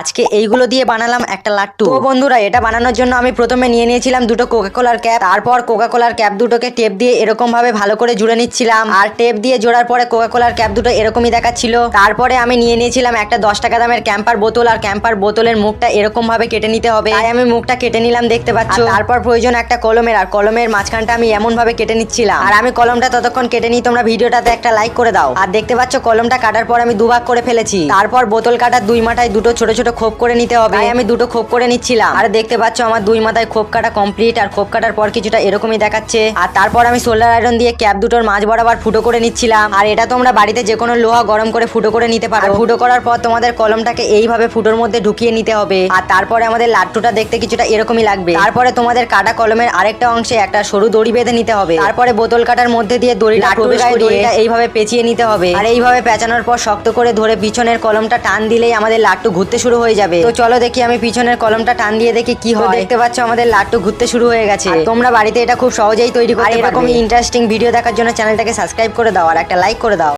আজকে এইগুলো দিয়ে বানালাম একটা লাট্টু তো বন্ধুরা, এটা বানানোর জন্য আমি প্রথমে নিয়ে নিয়েছিলাম দুটো কোকা কোলার ক্যাপ তারপর কোকা কোলার ক্যাপ দুটোকে টেপ দিয়ে এরকম ভাবে ভালো করে জুড়ে নিচ্ছিলাম। আর টেপ দিয়ে জোড়ার পরে কোকা কোলার ক্যাপ দুটো এরকমই দেখাচ্ছিল। তারপরে আমি নিয়ে নিয়েছিলাম একটা দশ টাকা দামের ক্যাম্পার বোতল, আর ক্যাম্পার বোতলের মুখটা এরকম ভাবে কেটে নিতে হবে। তাই আমি মুখটা কেটে নিলাম, দেখতে পাচ্ছ? তারপর প্রয়োজন একটা কলমের, আর কলমের মাঝখানটা আমি এমন ভাবে কেটে নিচ্ছিলাম। আর আমি কলমটা ততক্ষণ কেটে নিই, তোমরা ভিডিওটাতে একটা লাইক করে দাও। আর দেখতে পাচ্ছ, কলমটা কাটার পর আমি দুভাগ করে ফেলেছি। তারপর বোতল কাটার দুই মাথায় দুটো ছোট ছোট খোপ করে নিতে হবে। আমি দুটো খোপ করে নিচ্ছিলাম। আর দেখতে পাচ্ছ আমার দুই মাথায় খোপ কাটা কমপ্লিট আর খোপ কাটার পর কিছুটা এরকমই দেখাচ্ছে। আর তারপর আমি সোলার আয়রন দিয়ে ক্যাপ দুটোর মাঝ বরাবর ফুটো করে নিচ্ছিলাম। আর এটা তোমরা বাড়িতে যে কোনো লোহা গরম করে ফুটো করে নিতে পারো। ফুটো করার পর তোমাদের কলমটাকে এইভাবে ফুটোর মধ্যে ঢুকিয়ে নিতে হবে। আর তারপরে আমাদের লাট্টুটা দেখতে কিছুটা এরকমই লাগবে। তারপরে তোমাদের কাটা কলমের আরেকটা অংশে একটা সরু দড়ি বেঁধে নিতে হবে। তারপরে বোতল কাটার মধ্যে দিয়ে করিয়ে দড়িটা এইভাবে পেঁচিয়ে নিতে হবে। আর এইভাবে পেঁচানোর পর শক্ত করে ধরে পিছনের কলমটা টান দিলেই আমাদের লাট্টু ঘুরতে শুরু হয়ে যাবে। তো চলো দেখি আমি পিছনের কলমটা টান দিয়ে দেখি কি হয়। দেখতে পাচ্ছ আমাদের লাট্টু ঘুরতে শুরু হয়ে গেছে। তোমরা বাড়িতে এটা খুব সহজেই তৈরি করতে এরকম ইন্টারেস্টিং ভিডিও দেখার জন্য চ্যানেলটাকে সাবস্ক্রাইব করে দাও আর একটা লাইক করে দাও।